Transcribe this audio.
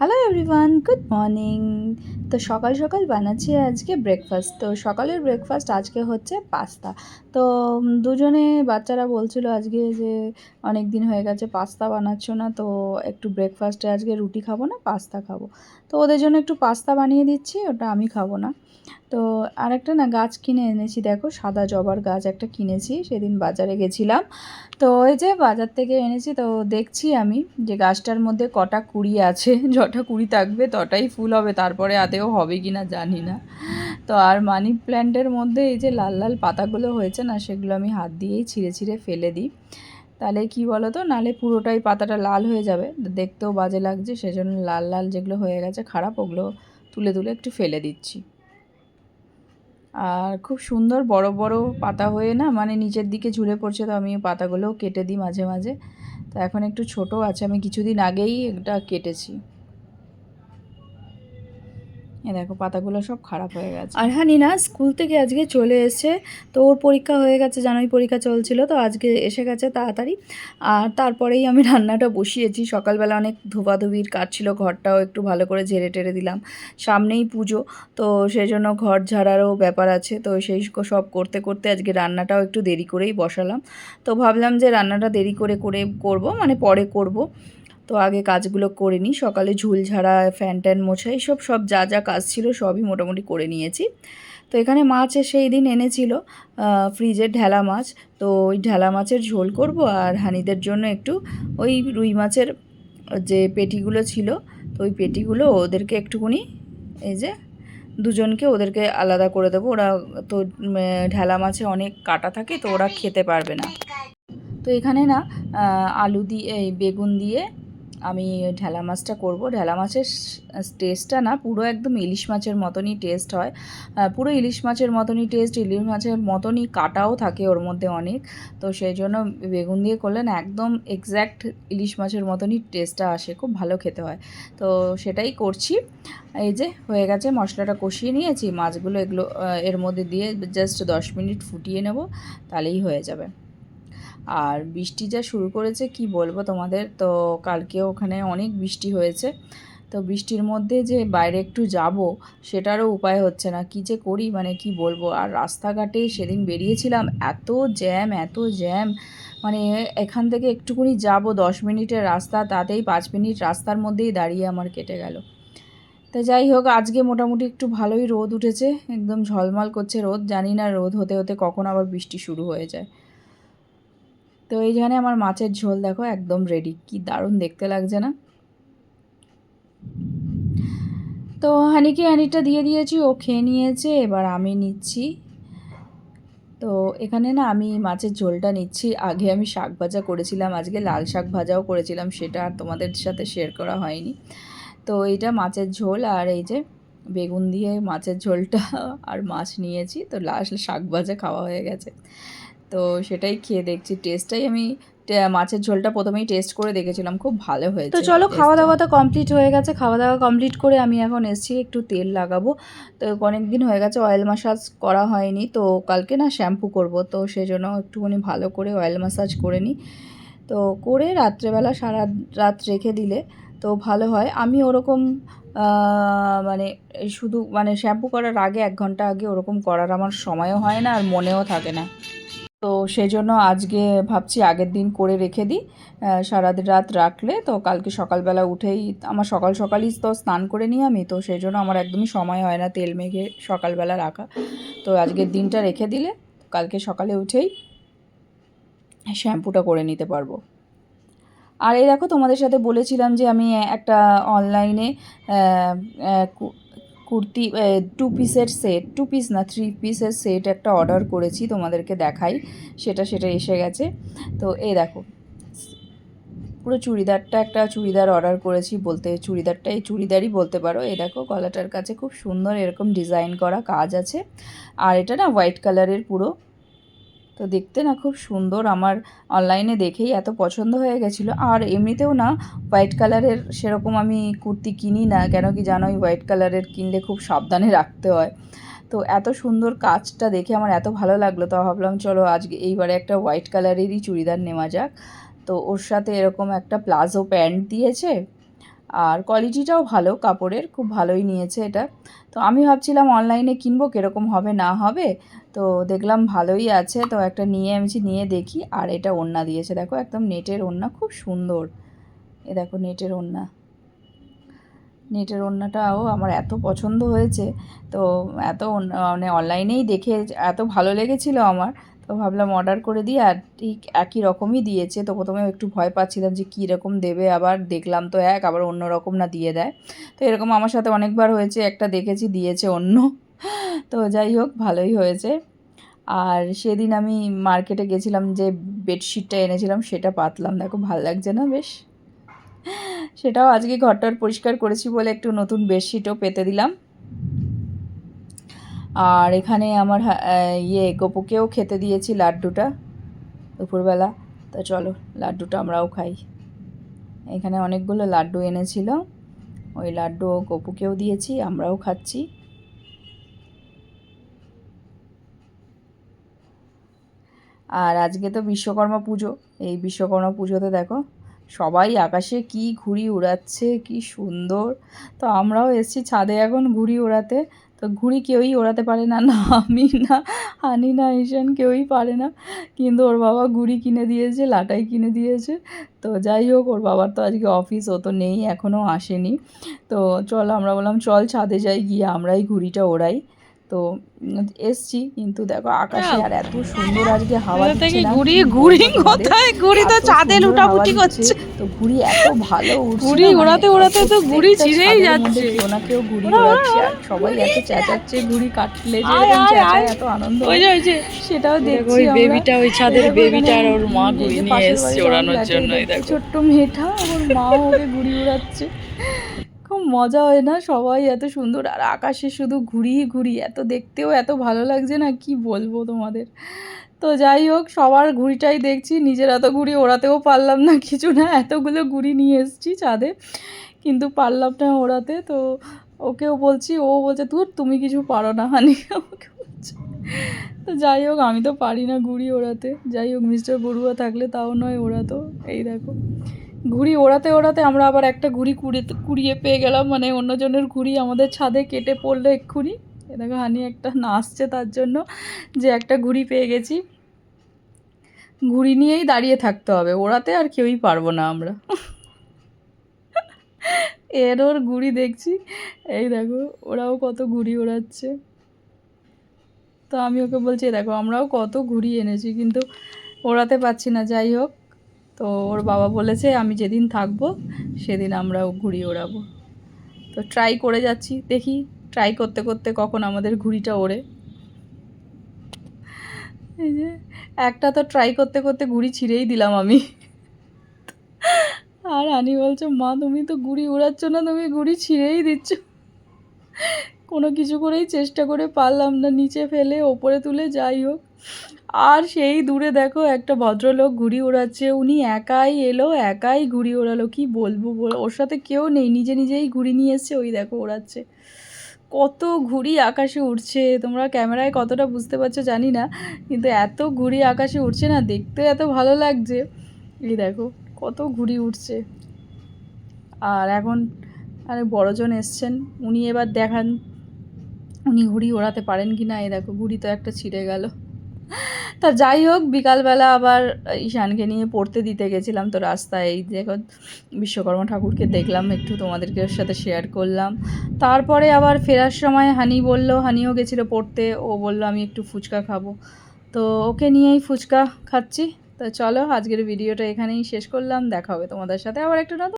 Hello everyone good morning তো সকাল সকাল বানাচ্ছি আজকে ব্রেকফাস্ট তো সকালের ব্রেকফাস্ট আজকে হচ্ছে পাস্তা তো দুজনে বাচ্চারা বলছিল আজকে যে অনেক দিন হয়ে গেছে পাস্তা বানাচ্ছ না, তো একটু ব্রেকফাস্টে আজকে রুটি খাব না পাস্তা খাব। তো ওদের জন্য একটু পাস্তা বানিয়ে দিচ্ছি, ওটা আমি খাব না। তো আরেকটা না গাছ কিনে এনেছি, দেখো সাদা জবার গাছ একটা কিনেছি, সেদিন বাজারে গেছিলাম। তো ওই যে বাজার থেকে এনেছি, তো দেখছি আমি যে গাছটার মধ্যে কটা কুড়ি আছে, যটা কুড়ি থাকবে তটাই ফুল হবে, তারপরে আদেও হবে কি না জানি না। তো আর মানি প্ল্যান্টের মধ্যে এই যে লাল লাল পাতাগুলো হয়েছে না, সেগুলো আমি হাত দিয়েই ছিঁড়ে ছিঁড়ে ফেলে দিই। তাহলে কি বলো তো নালে পুরোটাই পাতাটা লাল হয়ে যাবে দেখতেও বাজে লাগছে, সেজন্য লাল লাল যেগুলো হয়ে গেছে খারাপ, ওগুলো তুলে তুলে একটু ফেলে দিচ্ছি। আর খুব সুন্দর বড় বড় পাতা হয়ে না মানে নিচের দিকে ঝুলে পড়ছে, তো আমি পাতাগুলোও কেটে দিই মাঝে মাঝে। তা এখন একটু ছোট আছে, আমি কিছুদিন আগেই এটা কেটেছি। এ দেখো, পাতাগুলো সব খারাপ হয়ে গেছে। আর হ্যাঁ নিনা, স্কুল থেকে আজকে চলে এসেছে। তো ওর পরীক্ষা হয়ে গেছে, জানোই পরীক্ষা চলছিল, তো আজকে এসে গেছে তাড়াতাড়ি। আর তারপরেই আমি রান্নাটা বসিয়েছি। সকালবেলা অনেক ধোবাধুবির কাজ ছিল, ঘরটাও একটু ভালো করে ঝেড়ে টেরে দিলাম। সামনেই পুজো, তো সেই জন্য ঘর ঝাড়ারও ব্যাপার আছে। তো সেই সব করতে করতে আজকে রান্নাটাও একটু দেরি করেই বসালাম। তো ভাবলাম যে রান্নাটা দেরি করে করে করব মানে পরে করব। তো আগে কাজগুলো করে নিই। সকালে ঝুল ঝাড়া, ফ্যান ট্যান মোছা এইসব সব যা যা কাজ ছিল সবই মোটামুটি করে নিয়েছি। তো এখানে মাছ সেই দিন এনেছিল ফ্রিজের ঢেলা মাছ। তো ওই ঢেলা মাছের ঝোল করব আর হানিদের জন্য একটু ওই রুই মাছের যে পেটিগুলো ছিল, তো ওই পেটিগুলো ওদেরকে একটুকুনি এই যে দুজনকে ওদেরকে আলাদা করে দেবো। ওরা তো ঢেলা মাছে অনেক কাটা থাকে, তো ওরা খেতে পারবে না। তো এখানে না আলু দিয়ে, এই বেগুন দিয়ে আমি ঢেলা মাছটা করব। ঢেলা মাছের টেস্টটা না পুরো একদম ইলিশ মাছের মতনই টেস্ট হয়। পুরো ইলিশ মাছের মতনই টেস্ট ইলিশ মাছের মতনই কাটাও থাকে ওর মধ্যে অনেক। তো সেই জন্য বেগুন দিয়ে করলে না একদম এক্স্যাক্ট ইলিশ মাছের মতনই টেস্টটা আসে, খুব ভালো খেতে হয়। তো সেটাই করছি। এই যে হয়ে গেছে, মশলাটা কষিয়ে নিয়েছি। মাছগুলো এগুলো এর মধ্যে দিয়ে জাস্ট দশ মিনিট ফুটিয়ে নেব, তাহলেই হয়ে যাবে। আর বৃষ্টি যা শুরু করেছে, কি বলব তোমাদের? তো কালকে ওখানে অনেক বৃষ্টি হয়েছে। তো বৃষ্টির মধ্যে যে বাইরে একটু যাব, সেটারও উপায় হচ্ছে না। কী যে করি মানে কি বলব? আর রাস্তাঘাটে সেদিন বেরিয়েছিলাম, এত জ্যাম এত জ্যাম। মানে এখান থেকে একটুকুনি যাব, দশ মিনিটের রাস্তা, তাতেই পাঁচ মিনিট রাস্তার মধ্যেই দাঁড়িয়ে আমার কেটে গেল। তো যাই হোক, আজকে মোটামুটি একটু ভালোই রোদ উঠেছে, একদম ঝলমল করছে রোদ। জানি না রোদ হতে হতে কখন আবার বৃষ্টি শুরু হয়ে যায়। তো এইখানে আমার মাছের ঝোল দেখো একদম রেডি কি দারুণ দেখতে লাগছে না? তো হানিকে হানিটা দিয়ে দিয়েছি, ও খেয়ে নিয়েছে, এবার আমি নিচ্ছি। তো এখানে না আমি মাছের ঝোলটা নিচ্ছি। আগে আমি শাক ভাজা করেছিলাম, আজকে লাল শাক ভাজাও করেছিলাম, সেটা আর তোমাদের সাথে শেয়ার করা হয়নি। তো এইটা মাছের ঝোল, আর এই যে বেগুন দিয়ে মাছের ঝোলটা আর মাছ নিয়েছি, তো লাস্ট শাক ভাজা খাওয়া হয়ে গেছে। তো সেটাই খেয়ে দেখছি। টেস্টটাই আমি মাছের ঝোলটা প্রথমেই টেস্ট করে দেখেছিলাম খুব ভালো হয়েছে তো চলো খাওয়া দাওয়া তো কমপ্লিট হয়ে গেছে খাওয়া দাওয়া কমপ্লিট করে আমি এখন এসেছি একটু তেল লাগাবো। তো অনেক দিন হয়ে গেছে অয়েল ম্যাসাজ করা হয়নি তো কালকে না শ্যাম্পু করব তো সেজন্য একটুখানি ভালো করে অয়েল ম্যাসাজ করে নিই। তো করে রাত্রেবেলা সারা রাত রেখে দিলে তো ভালো হয়। আমি ওরকম মানে শুধু মানে শ্যাম্পু করার আগে এক ঘণ্টা আগে ওরকম করার আমার সময়ও হয় না আর মনেও থাকে না। তো সেজন্য আজকে ভাবছি আগের দিন করে রেখে দিই। সারা রাত রাখলে তো কালকে সকালবেলা উঠেই আমার সকাল সকালই তো স্নান করে নিই আমি, তো সেই জন্য আমার একদমই সময় হয় না তেল মেখে সকালবেলা রাখা। তো আজকের দিনটা রেখে দিলে কালকে সকালে উঠেই শ্যাম্পুটা করে নিতে পারব। আর এই দেখো তোমাদের সাথে বলেছিলাম যে আমি একটা অনলাইনে কুর্তি টু পিসের সেট টু পিস না থ্রি পিসের সেট একটা অর্ডার করেছি তোমাদেরকে দেখাই। সেটা সেটা এসে গেছে। তো এই দেখো, পুরো চুড়িদারটা একটা চুড়িদার অর্ডার করেছি বলতে, চুড়িদারটা এই চুড়িদারই বলতে পারো। এই দেখো, গলাটার কাছে খুব সুন্দর এরকম ডিজাইন করা কাজ আছে। আর এটা না হোয়াইট কালারের পুরো। তো দেখতে না খুব সুন্দর। আমার অনলাইনে দেখেই এত পছন্দ হয়ে গেছিল। আর এমনিতেও না হোয়াইট কালারের সেরকম আমি কুর্তি কিনি না। কেন কি জানোই হোয়াইট কালারের কিনলে খুব সাবধানে রাখতে হয়। তো এত সুন্দর কাজটা দেখে আমার এত ভালো লাগল, তো ভাবলাম চলো আজকে এইবারে একটা হোয়াইট কালারেরই চুড়িদার নেওয়া যাক। তো ওর সাথে এরকম একটা প্লাজো প্যান্ট দিয়েছে। আর কোয়ালিটিটাও ভালো, কাপড়ের খুব ভালোই নিয়েছে এটা। তো আমি ভাবছিলাম অনলাইনে কিনবো, কীরকম হবে, না হবে। তো দেখলাম ভালোই আছে, তো একটা নিয়ে আমি নিয়ে দেখি, আর এটা ওড়না দিয়েছে। দেখো, একদম নেটের ওড়না, খুব সুন্দর। এ দেখো, নেটের ওড়না। নেটের ওড়নাটাও আমার এত পছন্দ হয়েছে। তো এত মানে অনলাইনেই দেখে এত ভালো লেগেছিল আমার। তো ভাবলাম অর্ডার করে দিই আর ঠিক একই রকমই দিয়েছে। তো প্রথমে একটু ভয় পাচ্ছিলাম যে কী রকম দেবে, আবার দেখলাম তো এক, আবার অন্য রকম না দিয়ে দেয়। তো এরকম আমার সাথে অনেকবার হয়েছে, একটা দেখেছি, দিয়েছে অন্য। তো যাই হোক, ভালোই হয়েছে। আর সেদিন আমি মার্কেটে গেছিলাম, যে বেডশিটটা এনেছিলাম, সেটা পাতলাম। দেখো, ভালো লাগছে না বেশ? সেটাও আজকে ঘরটার পরিষ্কার করেছি বলে একটু নতুন বেডশিটও পেতে দিলাম। আর এখানে আমার ইয়ে গপুকেও খেতে দিয়েছি লাড্ডুটা দুপুরবেলা। তো চলো, লাড্ডুটা আমরাও খাই। এখানে অনেকগুলো লাড্ডু এনেছিল। ওই লাড্ডু গপুকেও দিয়েছি, আমরাও খাচ্ছি। আর আজকে তো বিশ্বকর্মা পুজো। এই বিশ্বকর্মা পুজোতে দেখো, সবাই আকাশে কি ঘুড়ি উড়াচ্ছে, কি সুন্দর। তো আমরাও এসেছি ছাদে এখন ঘুড়ি ওড়াতে। তো ঘুড়ি কেউই ওড়াতে পারে না না আমি না, হানি না, ঈশান কেউই পারে না। কিন্তু ওর বাবা ঘুড়ি কিনে দিয়েছে, লাটাই কিনে দিয়েছে। তো যাই হোক, ওর বাবার তো আজকে অফিস ও তো নেই, এখনও আসেনি। তো চল, আমরা বললাম, চল ছাদে যাই, গিয়ে আমরাই ঘুড়িটা ওড়াই। তো এসছি কিন্তু দেখো আকাশে আর এত সুন্দর আজকে হাওয়া দিচ্ছে না, কি ঘুড়ি কোথায়? ঘুরি তো চাঁদে লুটাপুটি করছে। তো ঘুড়ি এত ভালো উড়ছে না, মানে ওড়াতে ওড়াতে তো ঘুরি ছিঁড়েই যাচ্ছে। কেউ ঘুড়ি ওড়াচ্ছে আর সবাই এত চেঁচাচ্ছে ঘুড়ি কাটলে যে চেঁচায় এত আনন্দ ওই যে ওই যে। সেটাও দেখছি ওই বেবিটা ওই ছাদের বেবিটা আর ওর মা ঘুড়ি নিয়ে এসছে ওড়ানোর জন্য আছে, এই দেখো। ছোট্ট মেয়েটা ওর মা ওকে ঘুড়ি ওড়াচ্ছে। মজা হয় না? সবাই এত সুন্দর আর আকাশে শুধু ঘুরি ঘুরি এত দেখতেও এত ভালো লাগছে না? কি বলব তোমাদের? তো যাই হোক, সবার ঘুড়িটাই দেখছি। নিজের এত ঘুড়ি ওড়াতেও পারলাম না। কিছু না, এতগুলো ঘুড়ি নিয়ে এসেছি ছাদে। কিন্তু পারলাম না ওড়াতে। তো ওকেও বলছি, ও বলছে তুই তুমি কিছু পারো না হানি। ওকে বলছে। তো যাই হোক, আমি তো পারি না ঘুড়ি ওড়াতে। যাই হোক, মিস্টার বড়ুয়া থাকলে তাও নয় ওড়াতো। এই দেখো। ঘুড়ি ওড়াতে ওড়াতে আমরা আবার একটা ঘুড়ি কুড়িয়ে কুড়িয়ে পেয়ে গেলাম মানে অন্যজনের ঘুড়ি আমাদের ছাদে কেটে পড়ল এক্ষুনি। দেখো হানি একটা নাচছে তার জন্য যে একটা ঘুড়ি পেয়ে গেছি। ঘুড়ি নিয়েই দাঁড়িয়ে থাকতে হবে, ওড়াতে আর কেউই পারব না আমরা। এর ওর ঘুড়ি দেখছি, এই দেখো ওরাও কত ঘুড়ি ওড়াচ্ছে। তো আমি ওকে বলছি দেখো, আমরাও কত ঘুড়ি এনেছি, কিন্তু ওড়াতে পারছি না, যাই হোক। তো ওর বাবা বলেছে, আমি যেদিন থাকব, সেদিন আমরাও ঘুড়ি ওড়াবো। তো ট্রাই করে যাচ্ছি, দেখি ট্রাই করতে করতে কখন আমাদের ঘুড়িটা ওড়ে। এই যে, একটা তো ট্রাই করতে করতে ঘুড়ি ছিঁড়েই দিলাম আমি। আর হানি বলছে, মা, তুমি তো ঘুড়ি উড়াচ্ছ না, তুমি ঘুড়ি ছিঁড়েই দিচ্ছ। কোনো কিছু করেই চেষ্টা করে পারলাম না, নিচে ফেলে, ওপরে তুলে, যাই হোক। আর সেই দূরে দেখো একটা ভদ্রলোক ঘুড়ি ওড়াচ্ছে, উনি একাই এলো, একাই ঘুড়ি ওড়ালো, কি বলব বল- ওর সাথে কেউ নেই, নিজে নিজেই ঘুড়ি নিয়ে এসছে, ওই দেখো ওড়াচ্ছে। কত ঘুড়ি আকাশে উঠছে তোমরা ক্যামেরায় কতটা বুঝতে পারছ জানি না, কিন্তু এত ঘুড়ি আকাশে উঠছে না, দেখতে এত ভালো লাগছে। এই দেখো, কত ঘুড়ি উঠছে আর এখন, আরে বড়জন এসছেন, উনি এবার দেখান, উনি ঘুড়ি ওড়াতে পারেন কি না এই দেখো, ঘুড়ি তো একটা ছিঁড়ে গেল। তা যাই হোক, বিকালবেলা আবার ঈশানকে নিয়ে পড়তে দিতে গেছিলাম তো রাস্তায়। এই দেখো বিশ্বকর্মা ঠাকুরকে দেখলাম, একটু তোমাদেরকে ওর সাথে শেয়ার করলাম। তারপরে আবার ফেরার সময় হানি বলল, হানিও গেছিল পড়তে, ও বলল, আমি একটু ফুচকা খাব। তো ওকে নিয়েই ফুচকা খাচ্ছি। তো চলো, আজকের ভিডিওটা এখানেই শেষ করলাম। দেখা হবে তোমাদের সাথে আবার একটা নতুন